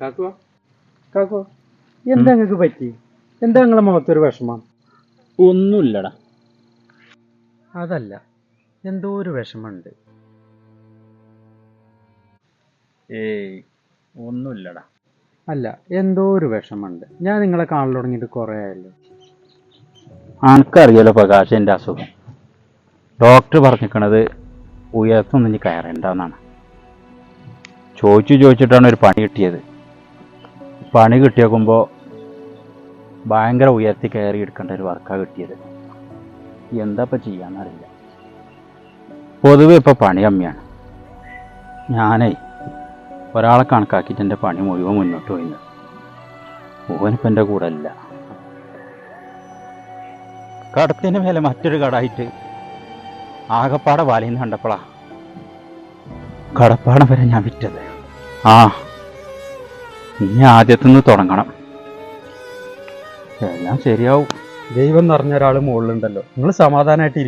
കാക്കുവാ? എന്താ നിങ്ങൾക്ക് പറ്റി? എന്താ നിങ്ങളെ മുഖത്തൊരു വിഷമം? ഒന്നുമില്ലടാ. അതല്ല എന്തോ ഒരു വിഷമമുണ്ട്. ഏയ് ഒന്നുമില്ലടാ. അല്ല എന്തോ ഒരു വിഷമമുണ്ട്. ഞാൻ നിങ്ങളെ കാണൽ തുടങ്ങിയിട്ട് കുറേ ആയല്ലോ. അനക്കറിയാലോ പ്രകാശ് എന്റെ അസുഖം. ഡോക്ടർ പറഞ്ഞിരിക്കണത് ഉയർത്തൊന്നും ഇനി കയറേണ്ടെന്നാണ് ചോദിച്ചു ചോദിച്ചിട്ടാണ് ഒരു പണി കിട്ടിയത്. പണി കിട്ടിയേക്കുമ്പോൾ ഭയങ്കര ഉയർത്തി കയറി എടുക്കേണ്ട ഒരു വർക്കാണ് കിട്ടിയത്. എന്താ ഇപ്പം ചെയ്യാന്നറിയില്ല. പൊതുവെ ഇപ്പോൾ പണി കമ്മിയാണ്. ഞാനേ ഒരാളെ കണക്കാക്കിയിട്ട് എന്റെ പണി മുഴുവൻ മുന്നോട്ട് പോയിന്ന്. ഓനിപ്പം എന്റെ കൂടെ അല്ല. കടത്തിന് മേലെ മറ്റൊരു കടായിട്ട് ആകപ്പാടെ വാലിന്ന് കണ്ടപ്പോളാ കടപ്പാടം വരെ ഞാൻ വിറ്റത്. ആ ഇനി ആദ്യത്തുനിന്ന് തുടങ്ങണം. എല്ലാം ശരിയാവും. ദൈവം നിറഞ്ഞ ഒരാൾ മുകളിലുണ്ടല്ലോ. നിങ്ങൾ സമാധാനമായിട്ട്